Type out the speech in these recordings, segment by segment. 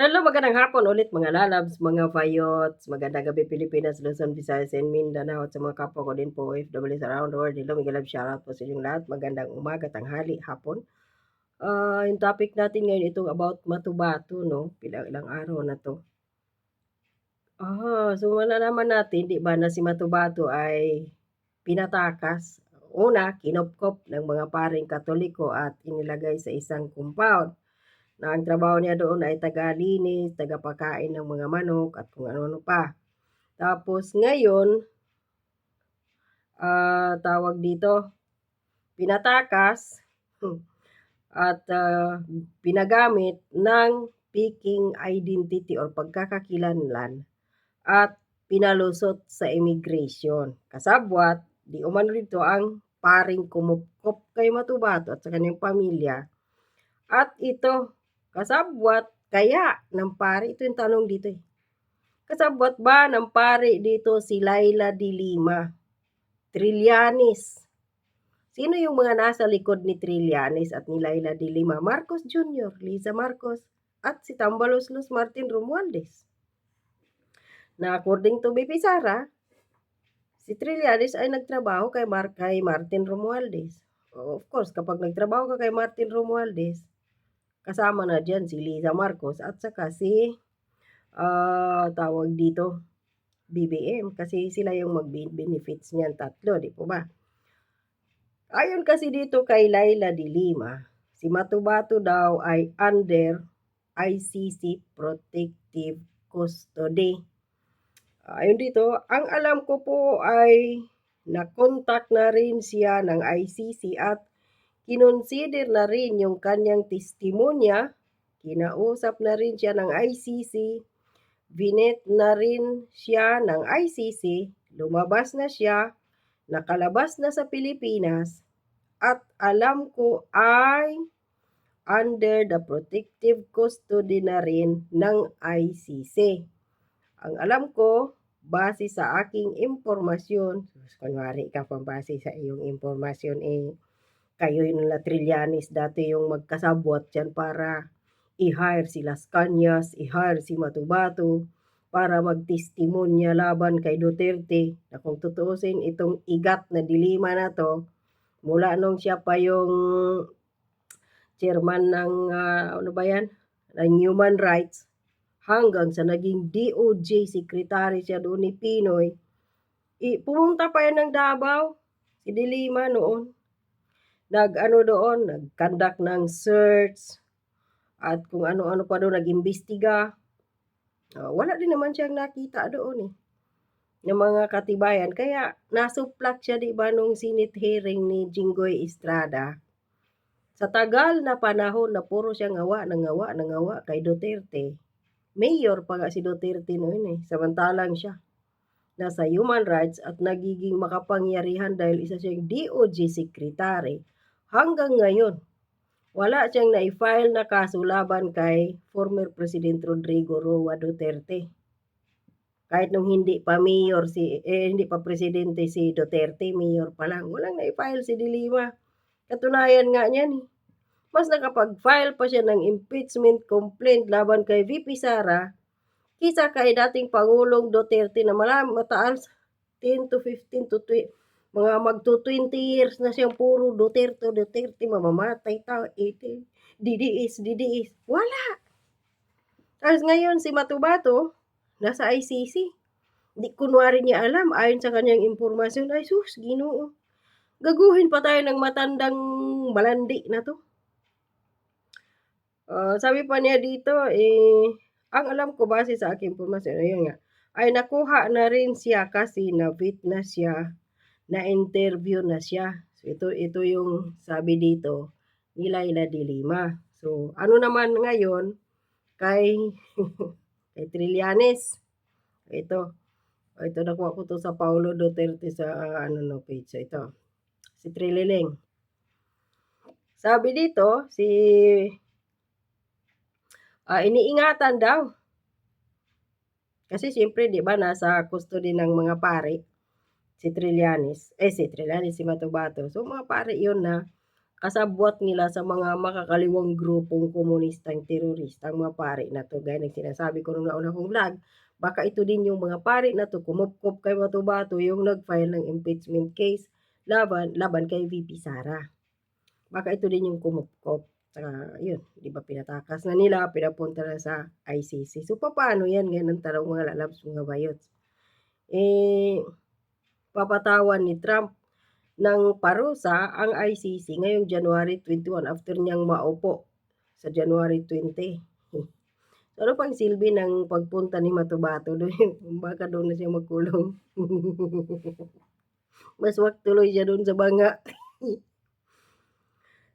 Hello, magandang hapon ulit mga lalabs, mga vayots, magandang gabi Pilipinas, Luzon, Visayas, and Mindanao at sa mga kapwa ko din po OFWs around the world. Hello, mga love shoutout po sa inyong lahat. Magandang umaga, tanghali, hapon. Ah, yung topic natin ngayon itong about Matubato, no? Ilang ilang araw na to. Ah, so malalaman natin, di ba, na si Matubato ay pinatakas. Una, kinopkop ng mga paring Katoliko at inilagay sa isang compound na ang trabaho niya doon ay taga-linis, taga-pakain ng mga manok at kung ano-ano pa. Tapos ngayon, ah, tawag dito, pinatakas at ah, pinagamit ng peking identity or pagkakakilanlan at pinalusot sa immigration. Kasabwat, di umano dito ang paring kumupkop kay Matubato at sa kanyang pamilya. At ito, kasabwat kaya ng pare, ito yung tanong dito eh. Kasabwat ba ng pare dito si Laila de Lima? Trillanes. Sino yung mga nasa likod ni Trillanes at ni Laila de Lima? Marcos Jr., Liza Marcos, at si Tambalos Luz Martin Romualdez. Na according to BP Sara, si Trillanes ay nagtrabaho kay, Mar kay Martin Romualdez. Of course, kapag nagtrabaho ka kay Martin Romualdez, kasama na dyan si Liza Marcos at saka si uh, tawag dito BBM kasi sila yung mag-benefits niyan tatlo, di po ba? Ayon kasi dito kay Laila de Lima, si Matubato daw ay under ICC Protective Custody. Ayon dito, ang alam ko po ay na-contact na rin siya ng ICC at kinonsider na rin yung kanyang testimonya, kinausap na rin siya ng ICC, binet na rin siya ng ICC, lumabas na siya, nakalabas na sa Pilipinas, at alam ko ay under the protective custody na rin ng ICC. Ang alam ko, base sa aking impormasyon, kunwari ka pa base sa iyong impormasyon, eh, kayo yung Trillanes dati yung magkasabwat dyan para i-hire si Las Cañas, i-hire si Matubato, para magtestimonya laban kay Duterte na kung tutuusin itong igat na dilima na to, mula nung siya pa yung chairman ng, uh, ano ba yan, ng Human Rights, hanggang sa naging DOJ secretary siya doon ni Pinoy, I, pumunta pa yan ng Davao, si Dilima noon. Nag-ano doon, nag-conduct ng search, at kung ano-ano pa doon, nag-imbestiga. Uh, wala din naman siyang nakita doon eh ng mga katibayan. Kaya nasuplak siya di ba nung Senate hearing ni Jinggoy Estrada. Sa tagal na panahon na puro siya ngawa, nangawa, nangawa kay Duterte. Mayor pa nga si Duterte noon eh. Samantalang siya nasa human rights at nagiging makapangyarihan dahil isa siyang DOJ secretary hanggang ngayon wala siyang na-file na kaso laban kay former President Rodrigo Roa Duterte. Kahit nung hindi pa mayor si eh, hindi pa presidente si Duterte, mayor pa lang, walang na-file si Dilima. Katunayan nga niyan eh. Mas nakapag-file pa siya ng impeachment complaint laban kay VP Sara kisa kay dating Pangulong Duterte na malam mataas 10 to 15 to 20 mga magto 20 years na siyang puro Duterte, Duterte, mamamatay tao, 18, DDS, DDS. Wala. Tapos ngayon si Matubato, nasa ICC. Di kunwari niya alam, ayon sa kanyang impormasyon, ay sus, ginoo. Gaguhin pa tayo ng matandang malandi na to. Uh, sabi pa niya dito, eh, ang alam ko base sa aking impormasyon, ayun nga, ay nakuha na rin siya kasi na-witness siya na-interview na siya. So, ito, ito yung sabi dito ni Laila de Lima. So, ano naman ngayon kay, kay Trillanes? Ito. Ito, nakuha ko to sa Paulo Duterte sa uh, ano no page. So, ito. Si Trililing. Sabi dito, si uh, iniingatan daw. Kasi siyempre, di ba, nasa custody ng mga pare si Trillanes, eh si Trillanes, si Matubato. So mga pare yun na kasabwat nila sa mga makakaliwang grupong komunistang terorista ang mga pari na 'to gaya ng sinasabi ko nung nauna kong vlog, baka ito din yung mga pari na 'to kumupkop kay Cotabato yung nag-file ng impeachment case laban laban kay VP Sara. Baka ito din yung kumupkop, tsaka yun, 'di ba pinatakas na nila, pinapunta na sa ICC. So papaano yan ngayon ang tanong mga lalabs, mga bayots. Eh, papatawan ni Trump ng parusa ang ICC ngayong January 21 after niyang maupo sa January 20. Ano pang silbi ng pagpunta ni Matubato doon? Baka doon na siya magkulong. Maswak tuloy siya doon sa banga.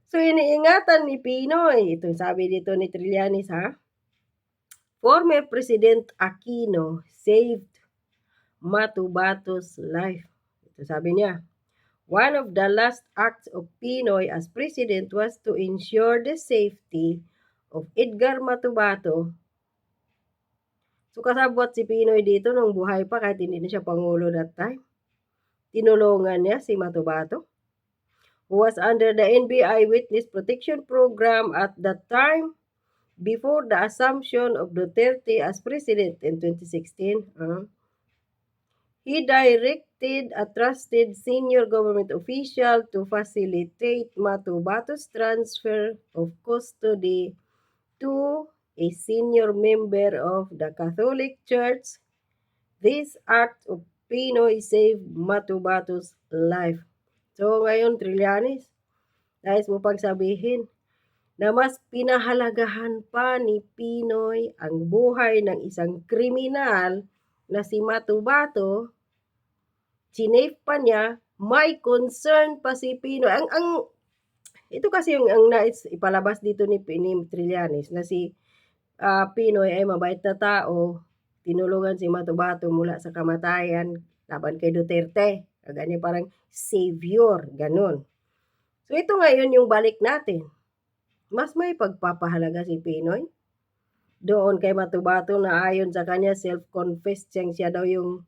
so iniingatan ni Pinoy, ito sabi dito ni Trillanes ha, former President Aquino saved Matubato's life. Ito sabi niya, One of the last acts of Pinoy as president was to ensure the safety of Edgar Matubato. So kasabwat si Pinoy dito nung buhay pa kahit hindi na siya pangulo that time. Tinulungan niya si Matubato who was under the NBI Witness Protection Program at that time before the assumption of Duterte as president in 2016. Uh, He directed a trusted senior government official to facilitate Matubato's transfer of custody to a senior member of the Catholic Church. This act of Pinoy saved Matubato's life. So ngayon, Trillanes, nais mo pagsabihin na mas pinahalagahan pa ni Pinoy ang buhay ng isang kriminal na si Matubato chinave pa niya, may concern pa si Pinoy. Ang, ang, ito kasi yung ang nais ipalabas dito ni, ni Trillanes na si uh, Pinoy ay mabait na tao, tinulungan si Matubato mula sa kamatayan laban kay Duterte. Ganyan parang savior, ganun. So ito ngayon yung balik natin. Mas may pagpapahalaga si Pinoy doon kay Matubato na ayon sa kanya self-confessed siyang siya daw yung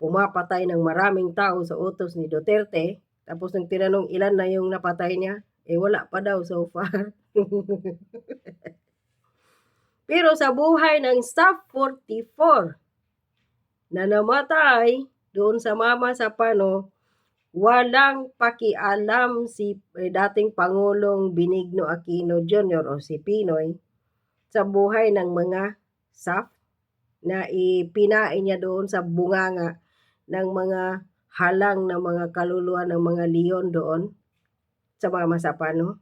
pumapatay ng maraming tao sa utos ni Duterte. Tapos nang tinanong ilan na yung napatay niya, eh wala pa daw so far. Pero sa buhay ng staff 44 na namatay doon sa mama sa pano, walang pakialam si eh, dating Pangulong Benigno Aquino Jr. o si Pinoy sa buhay ng mga staff na ipinain niya doon sa bunganga ng mga halang na mga kaluluwa ng mga leon doon sa mga masapano.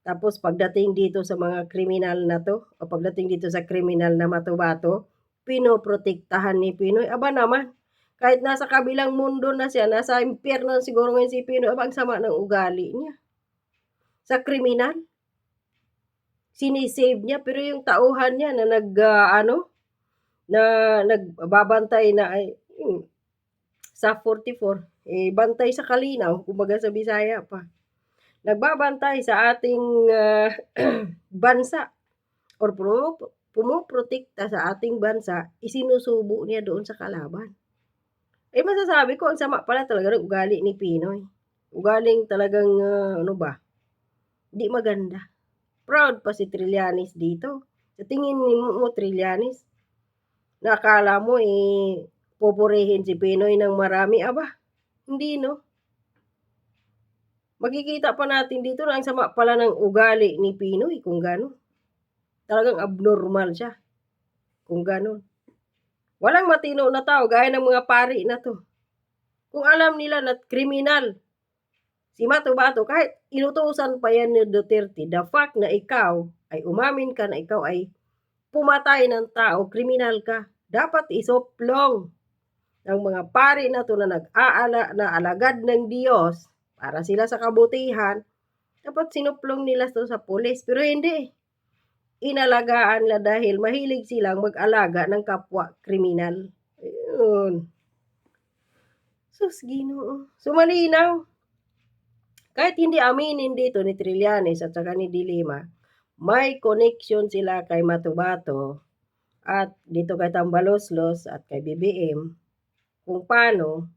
Tapos pagdating dito sa mga kriminal na to, o pagdating dito sa kriminal na matubato, pinoprotektahan ni Pinoy. Aba naman, kahit nasa kabilang mundo na siya, nasa impyerno siguro ngayon si Pinoy, aba ang sama ng ugali niya. Sa kriminal, sinisave niya, pero yung tauhan niya na nag, uh, ano, na nagbabantay na ay, sa 44, eh, bantay sa kalinaw, kumbaga sa Bisaya pa. Nagbabantay sa ating uh, bansa or pumuprotekta sa ating bansa, isinusubo niya doon sa kalaban. Eh masasabi ko, ang sama pala talaga ng ugali ni Pinoy. Ugaling talagang, uh, ano ba, di maganda. Proud pa si Trillanes dito. Sa tingin mo, Trillanes, nakala mo eh, pupurihin si Pinoy ng marami. Aba, hindi no. Makikita pa natin dito na ang sama pala ng ugali ni Pinoy kung gano'n. Talagang abnormal siya. Kung gano'n. Walang matino na tao gaya ng mga pari na to. Kung alam nila na kriminal si Mato Bato, kahit inutusan pa yan ni Duterte, the fact na ikaw ay umamin ka na ikaw ay pumatay ng tao, kriminal ka, dapat isoplong ng mga pari na to na nag-aala na alagad ng Diyos para sila sa kabutihan, dapat sinuplong nila to sa pulis. Pero hindi. Inalagaan nila dahil mahilig silang mag-alaga ng kapwa kriminal. Ayun. Sus, ginoo. Sumalinaw. Kahit hindi aminin dito ni Trillanes at saka ni Dilima, may connection sila kay Matubato at dito kay Tambaloslos at kay BBM kung paano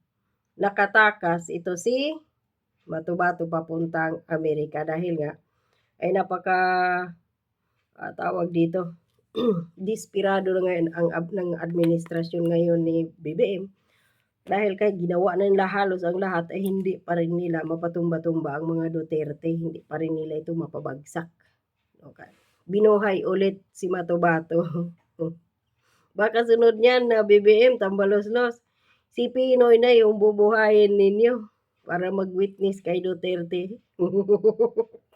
nakatakas ito si Matubato papuntang Amerika dahil nga ay napaka ah, tawag dito desperado na ngayon ang ab ng administrasyon ngayon ni BBM dahil kay ginawa na nila halos ang lahat ay hindi pa rin nila mapatumba-tumba ang mga Duterte, hindi pa rin nila ito mapabagsak. Okay. Binuhay ulit si Matubato. Baka sunod niyan na BBM tambalos-los. Si Pinoy na yung bubuhayin ninyo para mag-witness kay Duterte.